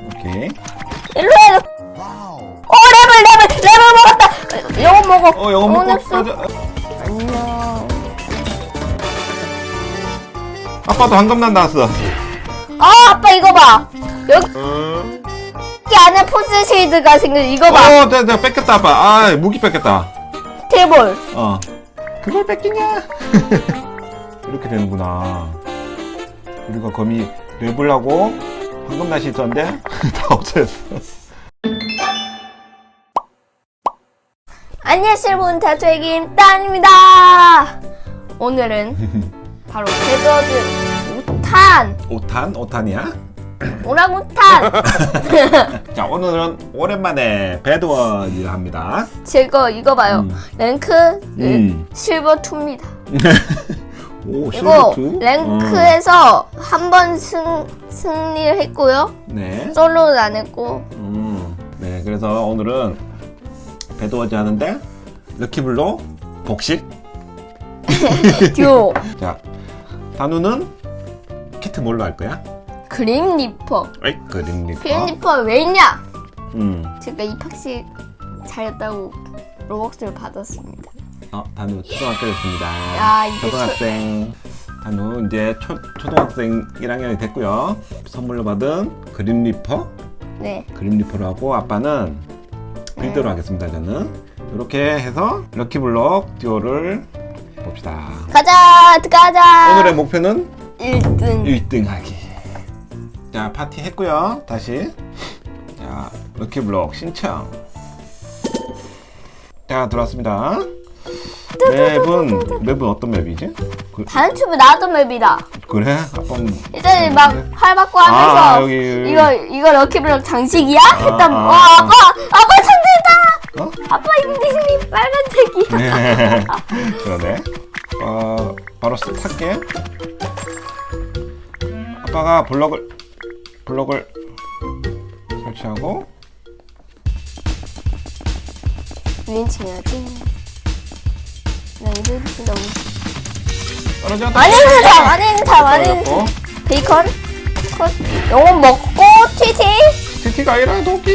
오케이. 일로 해. 어 레벨 레벨 레벨 먹었다. 영어 먹어. 어, 영어 먹고. 꺼져. 안녕. 아빠도 황금난 나왔어. 아 아빠 이거 봐. 여기 여기 안에 포즈 쉐이드가 생겨. 이거 봐. 어, 내가, 내가 뺏겼다, 아빠. 아, 무기 뺏겼다. 테이블. 어. 그걸 뺏기냐? 이렇게 되는구나. 우리가 거미 레블하고 황금낫이 있었는데 다 없어졌어. 안녕하세요 여러분 다초의 땅입니다 오늘은 바로 데드워드 5탄 5탄? 5탄이야? 오랑우탄 자, 오늘은 오랜만에 배드워즈를 합니다. 제거 이거 봐요 음. 랭크 음. 실버 2입니다 오, 이거 실버2? 랭크에서 한번 승, 승리를 했고요 네. 솔로는 안 했고 음, 네, 그래서 오늘은 배드워즈 하는데 럭키블로 복식. 듀오 자, 단우는 키트 뭘로 할 거야? 그림 리퍼 에이, 그림 리퍼. 그림 리퍼 왜 있냐 음, 제가 입학식 잘했다고 로벅스를 받았습니다 어, 단우 초등학교 됐습니다. 야, 이게 초등학생. 단우 이제 초, 초등학생 1학년이 됐고요. 선물로 받은 그림 리퍼. 네 그림 리퍼로 하고 아빠는 빌드로 하겠습니다. 저는 이렇게 해서 럭키블럭 듀오를 봅시다. 가자 가자 오늘의 목표는 1등 1등 하기. 자, 파티 했고요. 다시. 자, 럭키블럭 신청. 자, 들어왔습니다. 맵은, 맵은 어떤 맵이지? 그, 다른 튜브 나왔던 맵이다. 그래? 아빠는. 일단 막? 활 받고 하면서 아, 여기. 이거 이거 럭키블럭 장식이야? 일단 아. 와 아빠 아빠 상대다. 어? 아빠 이름이 빨간색이야. 네. 그러네. 어, 바로 스- 탈게. 아빠가 블럭을, 블럭을 설치하고. 윈칭해야지. 나 이거 진짜 운- 떨어져. 안에 있는 사람 안에 있는 사람 안에 있는 떨어졌고. 사람. 베이컨 컷 영혼 먹고 티티 치티가 아니라 도끼.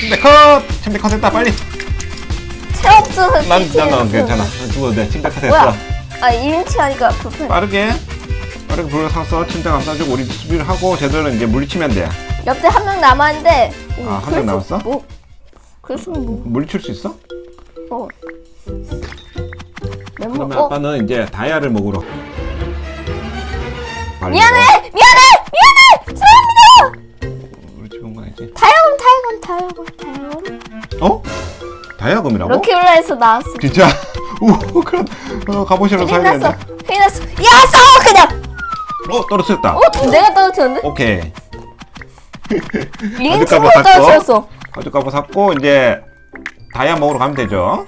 침대 컷! 침대 컷 했다, 빨리. 채 없어서 난, 난 괜찮아. 죽어도 돼. 침대 컷 했어. 뭐야? 아 윈칭하니까 불편. 빠르게. 빠르게 불을 사서 침대 감싸주고 우리 수비를 하고 쟤들은 이제 물리치면 돼. 옆에 한 명 남았는데. 오, 아, 한명 그래서 남았어? 뭐? 그래서 뭐? 물리칠 수 있어? 어. 그러면 어? 아빠는 이제 다이아를 먹으러. 미안해! 미안해! 미안해! 죄송합니다! 우리 집온거 아니지? 다이아곤 다이아곤 다이아곤 다이아곤 어? 다이아검이라고? 럭키블라에서 나왔어 진짜? 오, 그럼 어, 갑옷이라도 사야 되는데. 휘났어 야 싸워 그냥! 어, 떨어졌다. 어? 내가 떨어졌는데? 오케이. 링 가죽 친구 갑옷 샀고. 떨어졌어 가죽 갑옷 샀고 이제 다이아 먹으러 가면 되죠.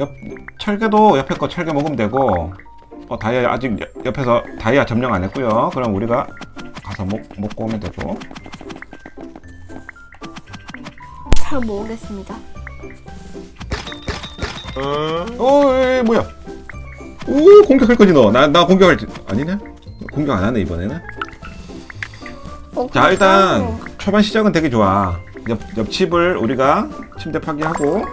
옆 철개도 옆에 거 철개 먹으면 되고. 어, 다이아 아직 옆- 옆에서 다이아 점령 안 했고요. 그럼 우리가 가서 먹, 먹고 오면 되고. 잘 모르겠습니다 어, 에, 뭐야? 오, 공격할 거지 너. 나, 나 공격할 지 아니네. 공격 안 하네 이번에는. 어, 자 일단 초반 시작은 되게 좋아. 옆 옆집을 우리가 침대 파괴하고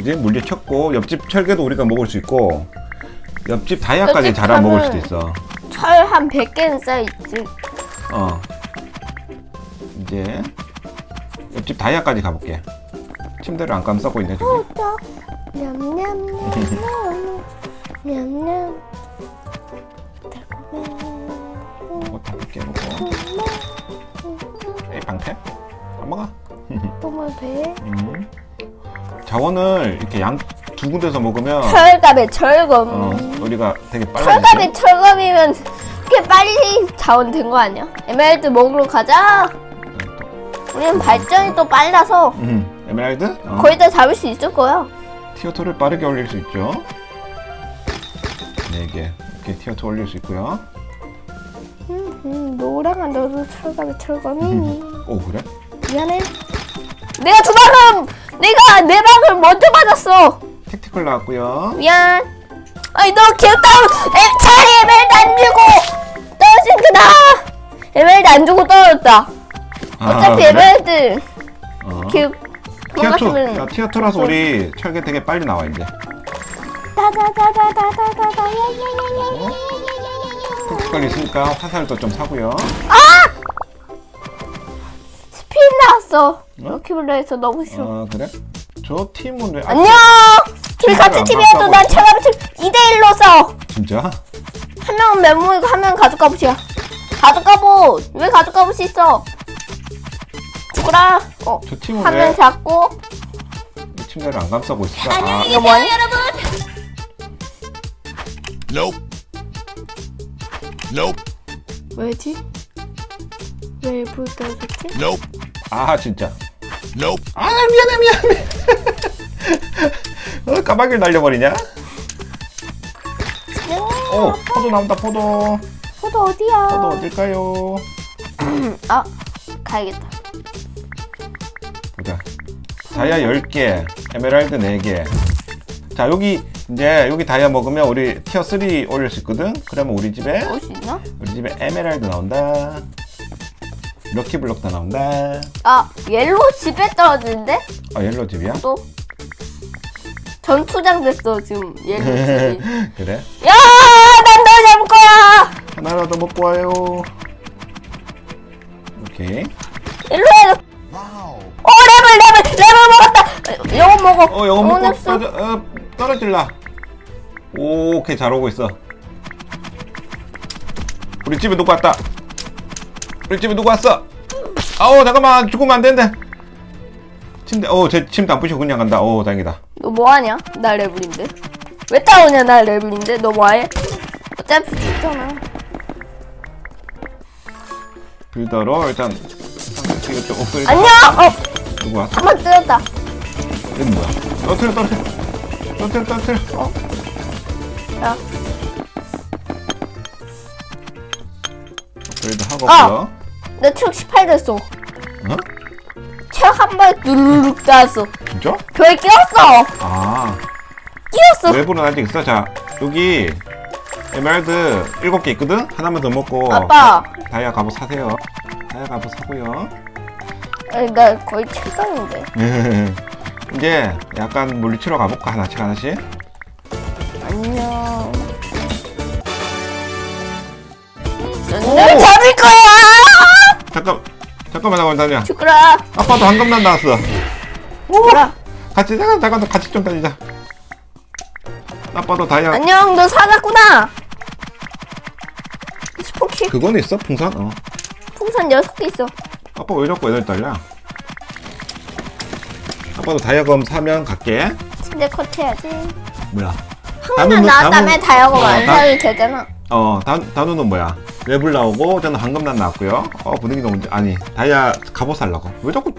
이제 물리쳤고 옆집 철개도 우리가 먹을 수 있고 옆집 다이아까지 옆집 자라 먹을 수도 있어. 철 한 100개는 쌓여있지 어. 이제 옆집 다이아까지 가볼게. 침대를 안 감싸고 있네 저기. 호떡 냠냠냠 냠냠 이거 다 깨놓고. 에이 방패? 안 먹어. 똥을 배 음. 자원을 이렇게 양 두 군데서 먹으면 철갑에 철검 어, 우리가 되게 빨라지죠. 철갑에 철검이면 꽤 빨리 자원 된 거 아니야? 에메랄드 먹으러 가자 우리는 발전이 또 빨라서 음, 에메랄드? 어. 거의 다 잡을 수 있을 거야 티어2를 빠르게 올릴 수 있죠. 4개. 이렇게 티어2 올릴 수 있고요. 음, 음, 노랑아 너도 철갑에 철검이니 오, 그래? 미안해 내가 두 방을 내가 네 방을 먼저 맞았어 택티컬 나왔고요. 미안 아니 너 개다운 차라리 에메랄드 안 주고 떨어진 그다 에메랄드 안 주고 떨어졌다 어차피 그래? 에메랄드 어. 그 그거 티어 2. 야, 같으면 티어 2라서 우리 철개 되게 빨리 나와 이제. 다다다다다다다다 톡톡걸 있으니까 화살도 좀 사고요. 스피드 나왔어. 로키블러에서 너무 싫어. 어 그래? 저 팀은 왜? 아, 안녕. 둘이 안 팀이어도 난 있어? 체감을 2대 1로 써. 진짜? 한 명은 멘붕이고 한 명은 가죽 갑옷이야. 가죽 갑옷. 왜 가죽 갑옷이 있어? 죽어라. 어. 저 팀은 한왜명 잡고. 이 침대를 안 감싸고 있을까? 아, 이거 뭐니? Nope. Nope. 왜지? 왜불 떨어졌지? Nope. 아 진짜. Nope. 아 미안해 미안해. 어, 까마귀를 날려버리냐? 오 포도 나온다 포도. 포도 어디야? 포도 어딜까요? 아 가야겠다. 보자. 다이아 10개, 에메랄드 4개. 자, 여기 이제 여기 다이아 먹으면 우리 티어 3 올릴 수 있거든. 그러면 우리 집에 올 수 있나? 우리 집에 에메랄드 나온다. 럭키 블록도 나온다. 아 옐로 집에 떨어지는데? 아, 옐로 집이야? 또 전투장 됐어 지금 옐로 집이. 그래? 야, 난너 잡을 거야. 하나라도 먹고 와요. 오케이. 일로 해. 오 랩을 랩을 랩을 먹었다. 영어 먹어. 어, 영어 먹고 냅소. 떨어져, 어, 떨어질라. 오, 오케이, 잘 오고 있어. 우리 집에 누구 왔다. 우리 집에 누구 왔어? 아우, 잠깐만, 죽으면 안 되는데. 침대, 어, 제 침대 안 부시고 그냥 간다. 오, 다행이다. 너 뭐하냐? 나 레벨인데. 왜 따오냐 나 레벨인데. 너 뭐해? 어차피 죽잖아. 빌더로 일단 상태가 좀 업그레이드. 안녕. 어, 누구 왔어? 한번 뜨였다. 얘는 뭐야? 떨어뜨려, 떨어뜨려. 떨어뜨려, 떨어뜨려. 야, 업그레이드 하고 아! 없어. 내 체력 18 됐어. 어? 체력 한 번에 누르륵 닿았어. 진짜? 벽에 끼웠어. 아. 끼웠어. 외부는 아직 있어. 자, 여기 에메랄드 7개 있거든? 하나만 더 먹고 아빠. 다이아 갑옷 사세요. 다이아 갑옷 사고요. 아니, 나 거의 최강인데. 이제 약간 물리치러 가볼까? 하나씩 하나씩. 안녕. 잠깐, 잠깐만, 잠깐만, 다녀. 죽으라. 아빠도 한금난 나왔어. 죽으라. 같이, 잠깐, 잠깐, 같이 좀 다니자. 아빠도 다이아. 안녕, 너 살았구나. 스포키 그거는 있어? 풍선? 어. 풍선 6개 있어. 아빠 왜 자꾸 애들 딸려? 아빠도 다이아검 사면 갈게. 침대 컷 해야지. 뭐야? 한번 나왔다며 어, 안 다- 사도 되잖아. 어, 단, 단우는 뭐야? 랩을 나오고, 저는 황금난 나왔고요. 어, 분위기 너무, 아니, 다이아 갑옷 살라고. 왜 자꾸,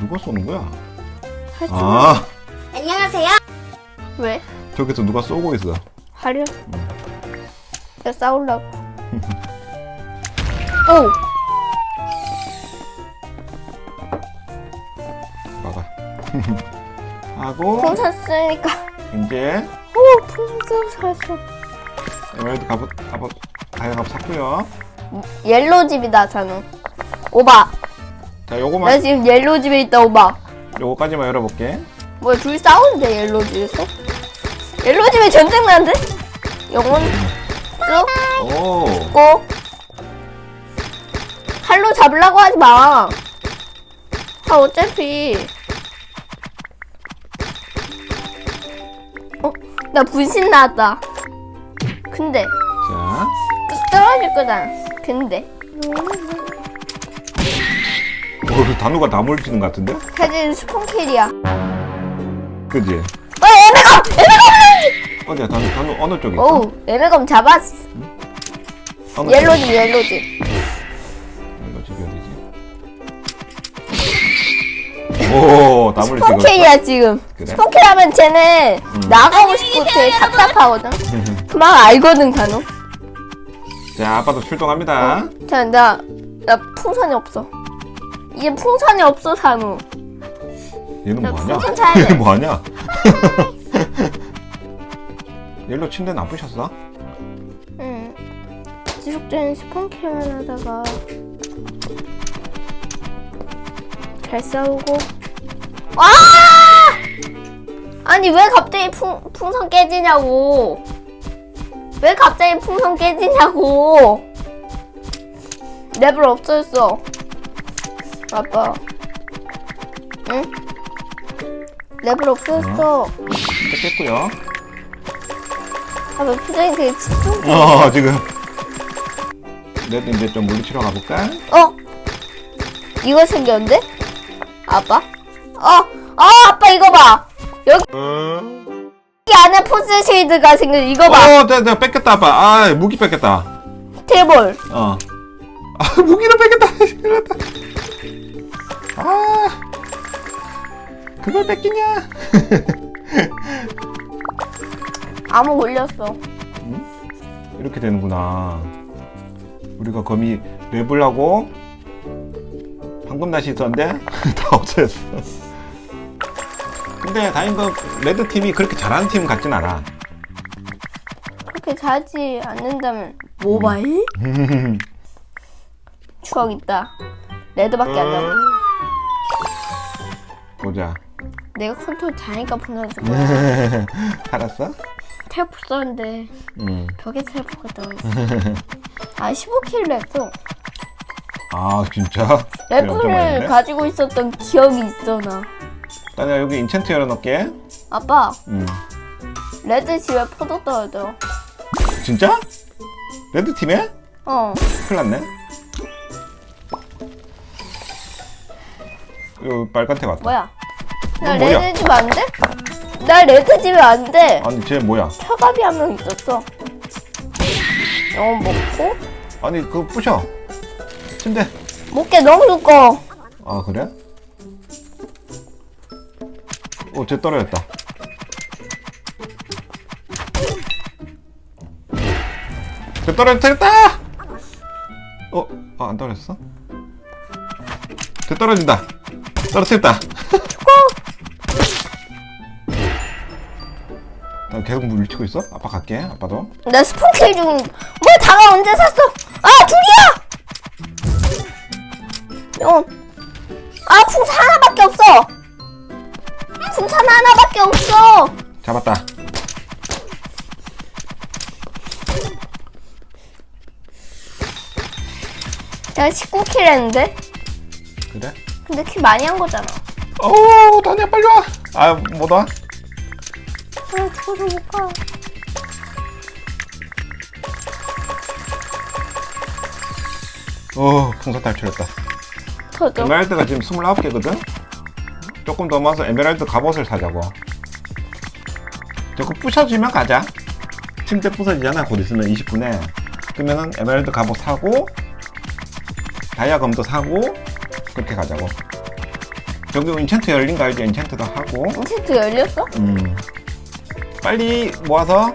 누가 쏘는 거야? 아, 왜? 저기서 누가 쏘고 있어. 하려. 야 싸우려고. 오. 막아. 하고, 풍선 쓰니까. 이제, 오 풍선 쓰고 살았어. 에메랄드 갑옷, 갑옷, 다이아 갑옷 샀고요. 옐로우 집이다 자는. 오바. 자, 나 요거만, 지금 옐로우 집에 있다 오바. 요거까지만 열어볼게. 뭐야 둘이 싸우는데 옐로우 집에서? 옐로우 집에 전쟁 나는데? 영혼 쑥 오, 고. 칼로 잡으려고 하지 마. 아 어차피. 어? 나 분신 나왔다. 근데 떨어질 거잖아. 근데 어, 그 단우가 다 물지는 것 같은데? 사실 스폰킬이야. 그지? 어 에메검! 에메검! 어디야, 단우, 단우 어느 쪽에 있어? 오 에메검 잡았어. 어느 옐로우집 옐로우집. 이거 집이 어디지? 오, 나무를 찍었어. 스폰킬이야 지금. 그래? 스폰킬 하면 쟤는 나가고 싶고 되게 답답하거든. 그만 알거든 간호. 자, 아빠도 출동합니다. 자, 나, 나 풍선이 없어. 이제 풍선이 없어, 산우. 얘는 나 뭐하냐? 풍선 차야 돼. 얘는 뭐하냐? 옐로 침대는 안 부셨어? 응. 지속적인 스폰킬만 하다가. 잘 싸우고. 아! 아니 왜 갑자기 풍, 풍선 깨지냐고. 왜 갑자기 풍선 깨지냐고. 랩을 없어졌어. 아빠. 응? 랩을 없어졌어. 진짜 깼고요. 아빠 표정이 되게 집중. 어 지금. 레드 이제 좀 물리치러 가볼까? 어? 이거 생겼는데? 아빠? 어, 어, 아빠 이거 봐. 여기 안에 포스 쉐이드가 생겨. 이거 봐. 어, 내가, 내가 뺏겼다 아빠. 아 무기 뺏겼다. 테이블. 어. 아 무기를 뺏겼다. 큰일 났다. 아 그걸 뺏기냐? 암호 올렸어. 이렇게 되는구나. 우리가 거미 랩을 하고 방금 다시 있었는데 다 없어졌어. 근데 다행인 건 레드 팀이 그렇게 잘하는 팀 같진 않아. 그렇게 잘하지 않는다면 모바일? 추억 있다. 레드밖에 안 남아. 보자. 내가 컨트롤 잘하니까 분해서 거야. 알았어? 텔포 썼는데 응. 벽에 텔포가 들어있어. 아 15킬을 했어. 아 진짜? 엄청 했네. 가지고 있었던 기억이 있어 나. 나는 여기 인챈트 열어놓을게. 아빠 응. 레드 집에 포도 떨어져. 진짜? 레드 팀에? 어. 큰일 났네. 요 빨간색 왔다. 뭐야? 나 뭐야? 레드 집 안 돼? 나 레드 집에 안 돼. 아니 쟤 뭐야? 철갑이 한 명 있었어. 어 먹고 아니 그거 부셔. 침대. 먹게 너무 두꺼워. 아 그래? 어, 쟤 떨어졌다. 쟤 떨어졌다! 어, 아, 안 떨어졌어? 쟤 떨어진다. 떨어졌다. 나 계속 물리치고 있어? 아빠 갈게, 아빠도. 나 스폰킬 중인. 뭐 다가 언제 샀어? 아 둘이야. 어. 하나밖에 없어. 잡았다. 내가 19킬 했는데. 그래? 근데 킬 많이 한 거잖아. 오, 다니야, 빨리 와! 아, 못 와? 아 저도 못 가. 오, 풍선 탈출했다. 저도. 에메랄드가 지금 29개거든? 조금 더 모아서 에메랄드 갑옷을 사자고. 저거 부셔주면 가자. 침대 부서지잖아, 곧 있으면 20분에. 그러면은 에메랄드 갑옷 사고, 다이아 검도 사고, 그렇게 가자고. 저기 인챈트 열린 거 알지? 인챈트도 하고. 인챈트 열렸어? 음. 빨리 모아서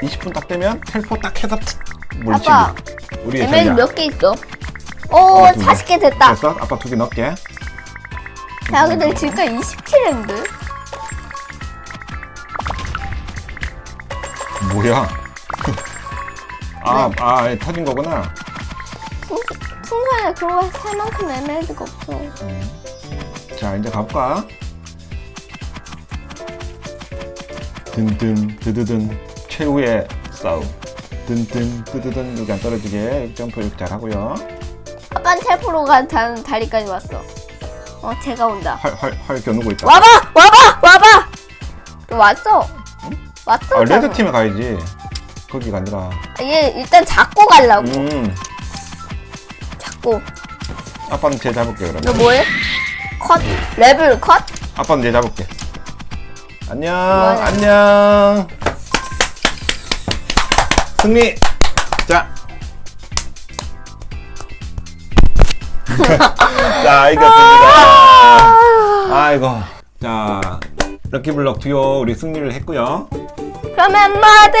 20분 딱 되면 텔포 딱 해서 툭 물리치기. 아빠, 우리의 에메랄드 전략. 몇 개 있어? 오 어, 두 개. 40개 됐다. 됐어? 아빠 두 개 넣을게. 야 근데 지금까지 20킬 했는데? 뭐야? 아, 네. 아, 얘 터진 거구나. 풍- 풍선에 그런 거 살 만큼 에메랄드가 없어. 자, 이제 가볼까? 든든, 드드든, 최후의 싸움. 든든, 드드든, 여기 안 떨어지게 점프 잘 하고요. 아빠는 텔포로가 다는 다리까지 왔어. 어, 제가 온다. 활, 활, 활 겨누고 있다. 와봐! 와봐! 와봐! 너 왔어. 왔어. 아, 레드. 팀에 가야지. 거기가 아니라. 얘 일단 잡고 가려고. 음, 잡고. 아빠는 쟤 잡을게, 그러면. 너 뭐해? 컷. 레벨 컷? 아빠는 쟤 잡을게. 안녕? 안녕. 승리! 자. 자, 이겼습니다. 아이고. 자, 럭키블럭 듀오 우리 승리를 했고요. 그러면 마들